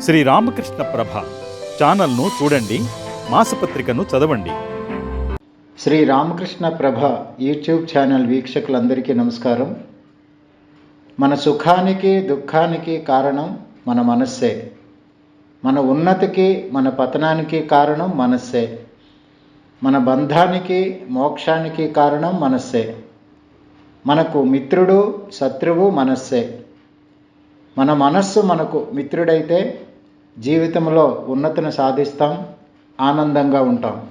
శ్రీ రామకృష్ణ ప్రభ ఛానల్ను చూడండి మాసపత్రికను చదవండి. శ్రీ రామకృష్ణ ప్రభ యూట్యూబ్ ఛానల్ వీక్షకులందరికీ నమస్కారం. మన సుఖానికి దుఃఖానికి కారణం మన మనస్సే. మన ఉన్నతికి మన పతనానికి కారణం మనస్సే. మన బంధానికి మోక్షానికి కారణం మనస్సే. మనకు మిత్రుడు శత్రువు మనస్సే. మన మనస్సు మనకు మిత్రుడైతే జీవితంలో ఉన్నతిని సాధిస్తాం ఆనందంగా ఉంటాం.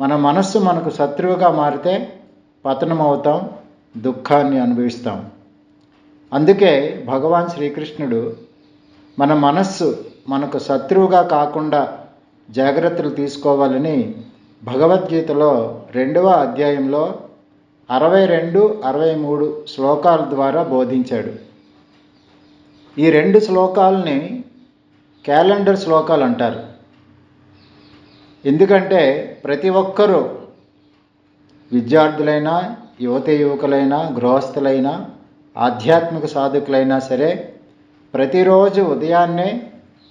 మన మనస్సు మనకు శత్రువుగా మారితే పతనం అవుతాం దుఃఖాన్ని అనుభవిస్తాం. అందుకే భగవాన్ శ్రీకృష్ణుడు మన మనస్సు మనకు శత్రువుగా కాకుండా జాగ్రత్తలు తీసుకోవాలని భగవద్గీతలో రెండవ అధ్యాయంలో అరవై రెండు అరవై మూడు శ్లోకాల ద్వారా బోధించాడు. ఈ రెండు శ్లోకాలని క్యాలెండర్ శ్లోకాలు అంటారు. ఎందుకంటే ప్రతి ఒక్కరూ విద్యార్థులైనా యువత యువకులైనా గృహస్థులైనా ఆధ్యాత్మిక సాధకులైనా సరే ప్రతిరోజు ఉదయాన్నే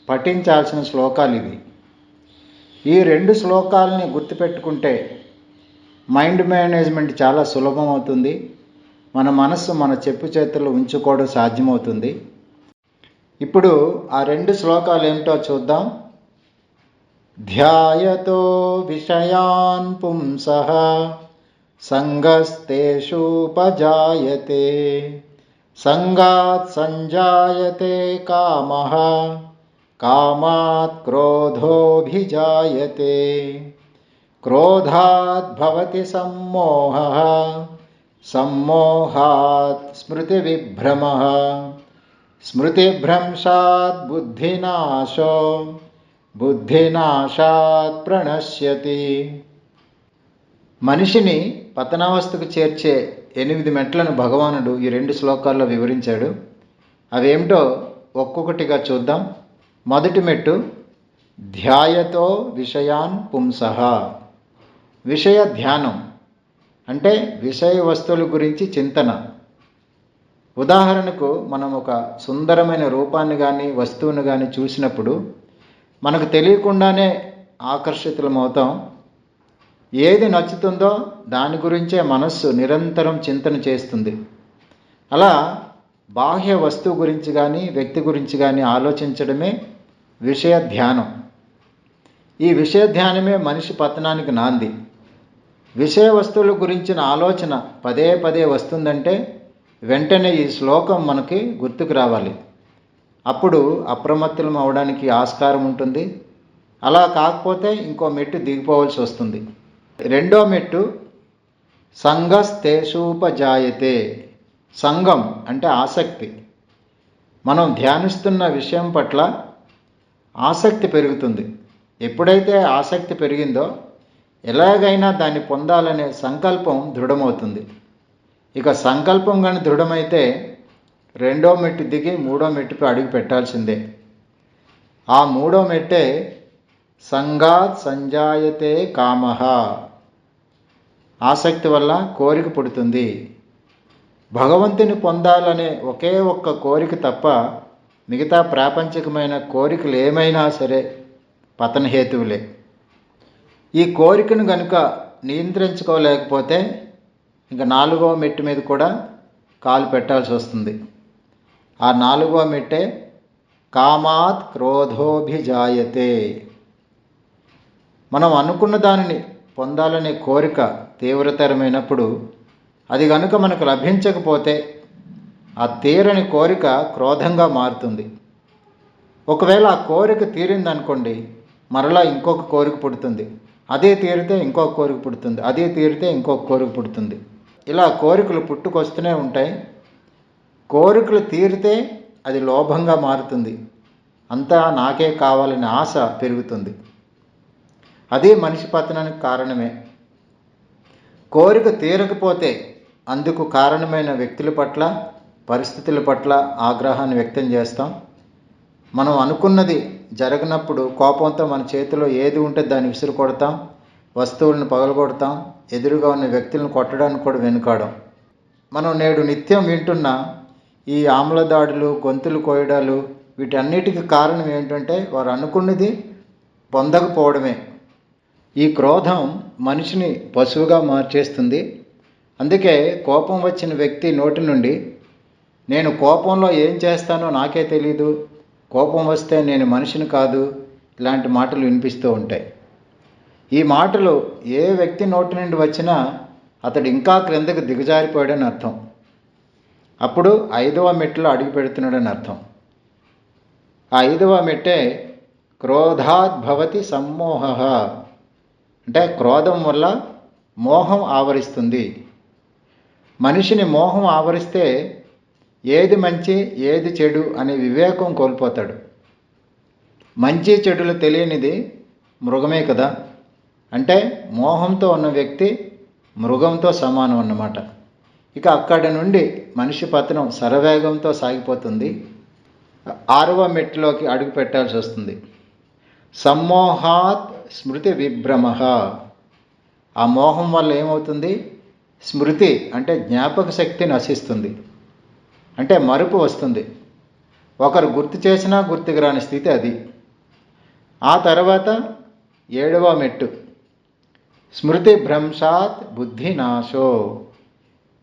పఠించాల్సిన శ్లోకాలు ఇవి. ఈ రెండు శ్లోకాలని గుర్తుపెట్టుకుంటే మైండ్ మేనేజ్మెంట్ చాలా సులభం అవుతుంది మన మనస్సు మన చెప్పు చేతుల్లో ఉంచుకోవడం సాధ్యమవుతుంది. ఇప్పుడు ఆ రెండు శ్లోకాలు ఏమిటో చూద్దాం. ధ్యాయతో విషయాన్ పుంస సంగస్తేషూపజాయతే సంగాత్ సంజాయతే కామ కామాత్ క్రోధోభిజాయతే క్రోధాత్ భవతి సమ్మోహ సమ్మోహాత్ స్మృతివిభ్రమ। స్మృతిభ్రంశాత్ బుద్ధినాశో బుద్ధినాశాత్ ప్రణశ్యతి మనిషిని పతనావస్థకు చేర్చే ఎనిమిది మెట్లను భగవానుడు ఈ రెండు శ్లోకాల్లో వివరించాడు. అవేమిటో ఒక్కొక్కటిగా చూద్దాం. మొదటి మెట్టు ధ్యాయతో విషయాన్ పుంసః. విషయ ధ్యానం అంటే విషయ వస్తువుల గురించి చింతన. ఉదాహరణకు మనం ఒక సుందరమైన రూపాన్ని కానీ వస్తువును కానీ చూసినప్పుడు మనకు తెలియకుండానే ఆకర్షితులమవుతాం ఏది నచ్చుతుందో దాని గురించే మనస్సు నిరంతరం చింతన చేస్తుంది. అలా బాహ్య వస్తువు గురించి కానీ వ్యక్తి గురించి కానీ ఆలోచించడమే విషయ ధ్యానం. ఈ విషయ ధ్యానమే మనిషి పతనానికి నాంది. విషయ వస్తువుల గురించిన ఆలోచన పదే పదే వస్తుందంటే వెంటనే ఈ శ్లోకం మనకి గుర్తుకు రావాలి. అప్పుడు అప్రమత్తులం అవడానికి ఆస్కారం ఉంటుంది. అలా కాకపోతే ఇంకో మెట్టు దిగిపోవాల్సి వస్తుంది. రెండో మెట్టు సంఘస్తేషూపజాయతే సంఘం అంటే ఆసక్తి. మనం ధ్యానిస్తున్న విషయం పట్ల ఆసక్తి పెరుగుతుంది. ఎప్పుడైతే ఆసక్తి పెరిగిందో ఎలాగైనా దాన్ని పొందాలనే సంకల్పం దృఢమవుతుంది. ఇక సంకల్పం కానీ దృఢమైతే రెండో మెట్టు దిగి మూడో మెట్టుపై అడుగు పెట్టాల్సిందే. ఆ మూడో మెట్టే సంఘాత్ సంజాయతే కామహ ఆసక్తి వల్ల కోరిక పుడుతుంది. భగవంతుని పొందాలనే ఒకే ఒక్క కోరిక తప్ప మిగతా ప్రాపంచికమైన కోరికలు ఏమైనా సరే పతనహేతువులే ఈ కోరికను కనుక నియంత్రించుకోలేకపోతే ఇంకా నాలుగవ మెట్టు మీద కూడా కాలు పెట్టాల్సి వస్తుంది. ఆ నాలుగవ మెట్టే కామాత్ క్రోధోభిజాయతే. మనం అనుకున్న దానిని పొందాలనే కోరిక తీవ్రతరమైనప్పుడు అది కనుక మనకు లభించకపోతే ఆ తీరని కోరిక క్రోధంగా మారుతుంది. ఒకవేళ ఆ కోరిక తీరిందనుకోండి మరలా ఇంకొక కోరిక పుడుతుంది. అదే తీరితే ఇంకొక కోరిక పుడుతుంది. అదే తీరితే ఇంకొక కోరిక పుడుతుంది. ఇలా కోరికలు పుట్టుకొస్తూనే ఉంటాయి. కోరికలు తీరితే అది లోభంగా మారుతుంది. అంతా నాకే కావాలనే ఆశ పెరుగుతుంది. అదే మనిషి పతనానికి కారణమే. కోరిక తీరకపోతే అందుకు కారణమైన వ్యక్తుల పట్ల పరిస్థితుల పట్ల ఆగ్రహాన్ని వ్యక్తం చేస్తాం. మనం అనుకున్నది జరగనప్పుడు కోపంతో మన చేతిలో ఏది ఉంటే దాన్ని విసిరు కొడతాం వస్తువులను పగలగొడతాం ఎదురుగా ఉన్న వ్యక్తులను కొట్టడానికి కూడా వెనుకాడం. మనం నేడు నిత్యం వింటున్న ఈ ఆమ్ల దాడులు గొంతులు కోయడాలు వీటన్నిటికీ కారణం ఏంటంటే వారు అనుకున్నది పొందకపోవడమే. ఈ క్రోధం మనిషిని పశువుగా మార్చేస్తుంది. అందుకే కోపం వచ్చిన వ్యక్తి నోటి నుండి నేను కోపంలో ఏం చేస్తానో నాకే తెలీదు. కోపం వస్తే నేను మనిషిని కాదు. ఇలాంటి మాటలు వినిపిస్తూ ఉంటాయి. ఈ మాటలు ఏ వ్యక్తి నోటి నుండి వచ్చినా అతడు ఇంకా క్రిందకు దిగజారిపోయాడని అర్థం. అప్పుడు ఐదవ మెట్టులో అడుగు పెడుతున్నాడని అర్థం. ఆ ఐదవ మెట్టే క్రోధాద్భవతి సమ్మోహ. అంటే క్రోధం వల్ల మోహం ఆవరిస్తుంది. మనిషిని మోహం ఆవరిస్తే ఏది మంచి ఏది చెడు అనే వివేకం కోల్పోతాడు. మంచి చెడులు తెలియనిది మృగమే కదా. అంటే మోహంతో ఉన్న వ్యక్తి మృగంతో సమానం అన్నమాట. ఇక అక్కడి నుండి మనిషి పతనం శరవేగంతో సాగిపోతుంది. ఆరవ మెట్టులోకి అడుగు పెట్టాల్సి వస్తుంది. సమ్మోహాత్ స్మృతి విభ్రమ. ఆ మోహం వల్ల ఏమవుతుంది? స్మృతి అంటే జ్ఞాపక శక్తి నశిస్తుంది. అంటే మరుపు వస్తుంది. ఒకరు గుర్తు చేసినా గుర్తుకు రాని స్థితి అది. ఆ తర్వాత ఏడవ మెట్టు. స్మృతి భ్రంశాత్ బుద్ధి నాశో.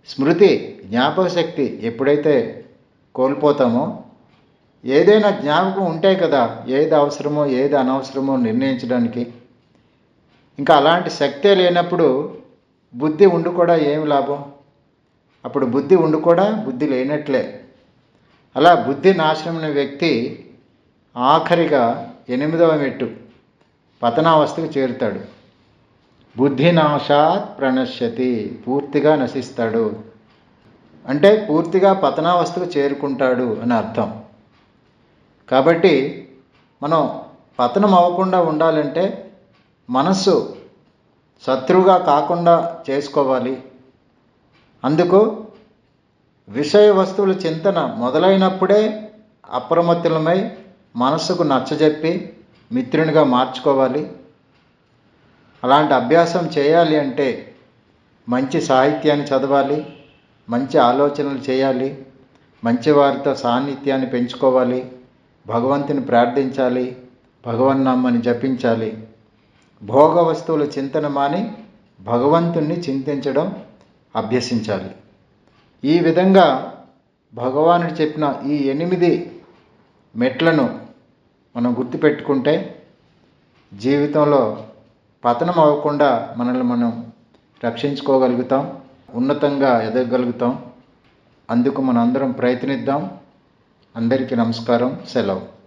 స్మృతి జ్ఞాపకశక్తి ఎప్పుడైతే కోల్పోతామో ఏదైనా జ్ఞాపకం ఉంటే కదా ఏది అవసరమో ఏది అనవసరమో నిర్ణయించడానికి. ఇంకా అలాంటి శక్తే లేనప్పుడు బుద్ధి ఉండి కూడా ఏమి లాభం? అప్పుడు బుద్ధి ఉండి కూడా బుద్ధి లేనట్లే. అలా బుద్ధి నాశనమైన వ్యక్తి ఆఖరిగా ఎనిమిదవ మెట్టు పతనావస్థకు చేరుతాడు. బుద్ధినాశాత్ ప్రణశ్యతి పూర్తిగా నశిస్తాడు. అంటే పూర్తిగా పతనావస్థకు చేరుకుంటాడు అని అర్థం. కాబట్టి మనం పతనం అవ్వకుండా ఉండాలంటే మనస్సు శత్రువుగా కాకుండా చేసుకోవాలి. అందుకు విషయ వస్తువుల చింతన మొదలైనప్పుడే అప్రమత్తులమై మనస్సుకు నచ్చజెప్పి మిత్రునిగా మార్చుకోవాలి. అలాంటి అభ్యాసం చేయాలి అంటే మంచి సాహిత్యాన్ని చదవాలి మంచి ఆలోచనలు చేయాలి మంచి వారితో సాన్నిధ్యాన్ని పెంచుకోవాలి భగవంతుని ప్రార్థించాలి భగవన్నామని జపించాలి. భోగ వస్తువుల చింతన మాని భగవంతుణ్ణి చింతించడం అభ్యసించాలి. ఈ విధంగా భగవానుడు చెప్పిన ఈ ఎనిమిది మెట్లను మనం గుర్తుపెట్టుకుంటే జీవితంలో పతనం అవ్వకుండా మనల్ని మనం రక్షించుకోగలుగుతాం ఉన్నతంగా ఎదగగలుగుతాం. అందుకు మనందరం ప్రయత్నిద్దాం. అందరికీ నమస్కారం సెలవు.